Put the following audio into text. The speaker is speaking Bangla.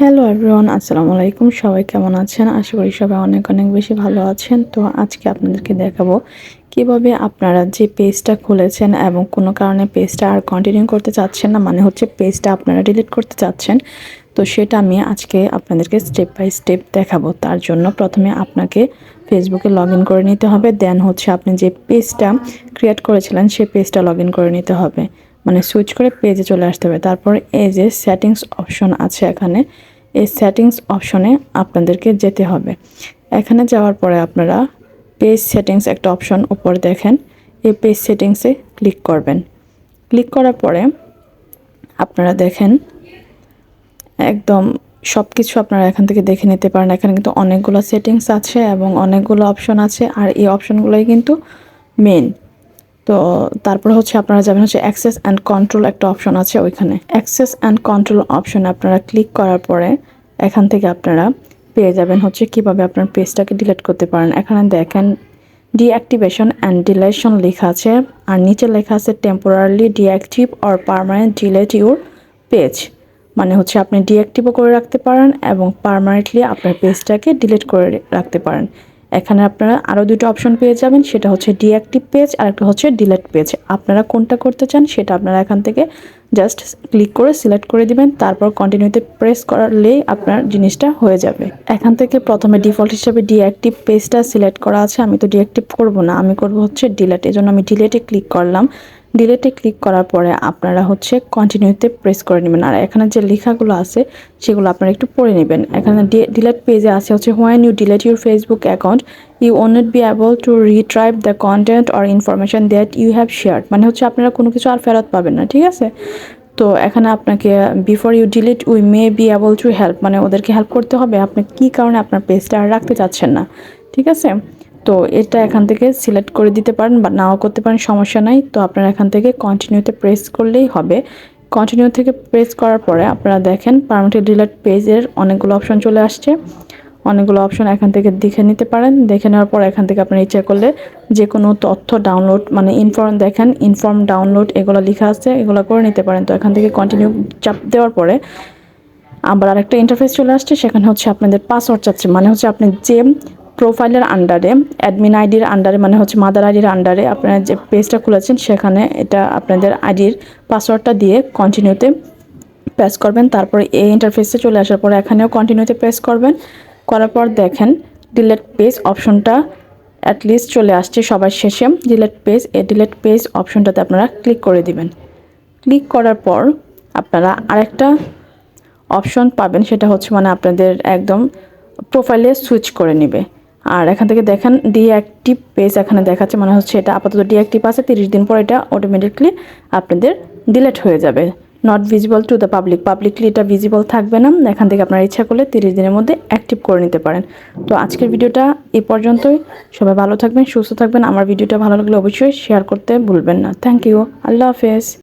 হ্যালো এভরিওয়ান আসসালামু আলাইকুম। সবাই কেমন আছেন? আশা করি সবাই অনেক অনেক বেশি ভালো আছেন। তো আজকে আপনাদেরকে দেখাবো কীভাবে আপনারা যে পেজটা খুলেছেন এবং কোনো কারণে পেজটা আর কন্টিনিউ করতে চাচ্ছেন না মানে হচ্ছে পেজটা আপনারা ডিলিট করতে চাচ্ছেন, তো সেটা আমি আজকে আপনাদেরকে স্টেপ বাই স্টেপ দেখাবো। তার জন্য প্রথমে আপনাকে ফেসবুকে লগ করে নিতে হবে দেন হচ্ছে আপনি যে পেজটা ক্রিয়েট করেছিলেন সেই পেজটা লগ করে নিতে হবে। মানে সুইচ করে পেজে চলে আসতে হবে। তারপর এই যে সেটিংস অপশন আছে এখানে, এই সেটিংস অপশনে আপনাদেরকে যেতে হবে। এখানে যাওয়ার পরে আপনারা পেজ সেটিংস একটা অপশন উপর দেখেন, এই পেজ সেটিংসে ক্লিক করবেন। ক্লিক করার পরে আপনারা দেখেন, একদম সব কিছু আপনারা এখান থেকে দেখে নিতে পারেন। এখানে কিন্তু অনেকগুলো সেটিংস আছে এবং অনেকগুলো অপশন আছে, আর এই অপশনগুলোই কিন্তু মেন তো তারপর হচ্ছে আপনারা যাবেন হচ্ছে অ্যাক্সেস অ্যান্ড কন্ট্রোল একটা অপশন আছে ওইখানে। অ্যাক্সেস অ্যান্ড কন্ট্রোল অপশনে আপনারা ক্লিক করার পরে এখান থেকে আপনারা পেয়ে যাবেন হচ্ছে কীভাবে আপনার পেজটাকে ডিলিট করতে পারেন। এখানে দেখেন ডিঅ্যাক্টিভেশন অ্যান্ড ডিলেশন লেখা আছে, আর নিচে লেখা আছে temporary deactive or permanent delete your page মানে হচ্ছে আপনি ডিঅ্যাক্টিভও করে রাখতে পারেন এবং পারমানেন্টলি আপনার পেজটাকে ডিলিট করে রাখতে পারেন। এখানে আপনারা আরও দুটো অপশন পেয়ে যাবেন, সেটা হচ্ছে ডিঅ্যাক্টিভ পেজ আর একটা হচ্ছে ডিলেট পেজ আপনারা কোনটা করতে চান সেটা আপনারা এখান থেকে জাস্ট ক্লিক করে সিলেক্ট করে দিবেন, তারপর কন্টিনিউতে প্রেস করলেই আপনার জিনিসটা হয়ে যাবে। এখান থেকে প্রথমে ডিফল্ট হিসাবে ডিঅ্যাক্টিভ পেজটা সিলেক্ট করা আছে, আমি তো ডিঅ্যাক্টিভ করব না, আমি করব হচ্ছে ডিলেট এই আমি ডিলেটে ক্লিক করলাম। ডিলেটে ক্লিক করার পরে আপনারা হচ্ছে কন্টিনিউতে প্রেস করে নেবেন। আর এখানে যে লেখাগুলো আছে, সেগুলো আপনারা একটু পড়ে নেবেন। এখানে ডিলেট পেজে আছে হচ্ছে when you delete your Facebook account you won't be able to retrieve the content or information that you have share মানে হচ্ছে আপনারা কোনো কিছু আর ফেরত পাবেন না, ঠিক আছে? তো এখানে আপনাকে before you delete we may be able to help মানে ওদেরকে হেল্প করতে হবে। আপনি কী কারণে আপনার পেজটা আর রাখতে চাচ্ছেন না, ঠিক আছে? তো এটা এখান থেকে সিলেক্ট করে দিতে পারেন বা নাও করতে পারেন, সমস্যা নাই। তো আপনারা এখান থেকে কন্টিনিউতে প্রেস করলেই হবে। কন্টিনিউ থেকে প্রেস করার পরে আপনারা দেখেন পারমিটেড ডিলেট পেজের অনেকগুলো অপশন চলে আসছে। অনেকগুলো অপশন এখান থেকে দেখে নিতে পারেন। দেখে নেওয়ার পর এখান থেকে আপনারা ইচ্ছা করলে যে কোনো তথ্য ডাউনলোড মানে ইনফর্ম দেখেন ইনফর্ম ডাউনলোড এগুলো লেখা আছে, এগুলো করে নিতে পারেন। তো এখান থেকে কন্টিনিউ চাপ দেওয়ার পরে আবার আরেকটা ইন্টারফেস চলে আসছে, সেখানে হচ্ছে আপনাদের পাসওয়ার্ড চাচ্ছে। মানে হচ্ছে আপনি যে প্রোফাইলের আন্ডারে অ্যাডমিন আইডির আন্ডারে মানে হচ্ছে মাদার আইডির আন্ডারে আপনারা যে পেজটা খুলেছেন, সেখানে এটা আপনাদের আইডির পাসওয়ার্ডটা দিয়ে কন্টিনিউতে প্রেস করবেন। তারপরে এই ইন্টারফেসে চলে আসার পর এখানেও কন্টিনিউতে প্রেস করবেন। করার পর দেখেন ডিলেট পেজ অপশনটা অ্যাটলিস্ট চলে আসছে সবার শেষে। ডিলেট পেজ এ ডিলেট পেজ অপশনটাতে আপনারা ক্লিক করে দিবেন। ক্লিক করার পর আপনারা আরেকটা অপশন পাবেন, সেটা হচ্ছে মানে আপনাদের একদম প্রোফাইলে সুইচ করে নেবে। আর এখান থেকে দেখেন ডিঅ্যাক্টিভ পেজ এখানে দেখাচ্ছে মানে হচ্ছে এটা আপাতত ডিঅ্যাক্টিভ আছে, তিরিশ দিন পর এটা অটোমেটিকলি আপনাদের ডিলেট হয়ে যাবে। Not visible to the public publicly এটা ভিজিবল থাকবে না। এখান থেকে আপনার ইচ্ছা করলে তিরিশ দিনের মধ্যে অ্যাক্টিভ করে নিতে পারেন। তো আজকের ভিডিওটা এ পর্যন্তই। সবাই ভালো থাকবেন, সুস্থ থাকবেন। আমার ভিডিওটা ভালো লাগলে অবশ্যই শেয়ার করতে ভুলবেন না। থ্যাংক ইউ আল্লাহ হাফেজ।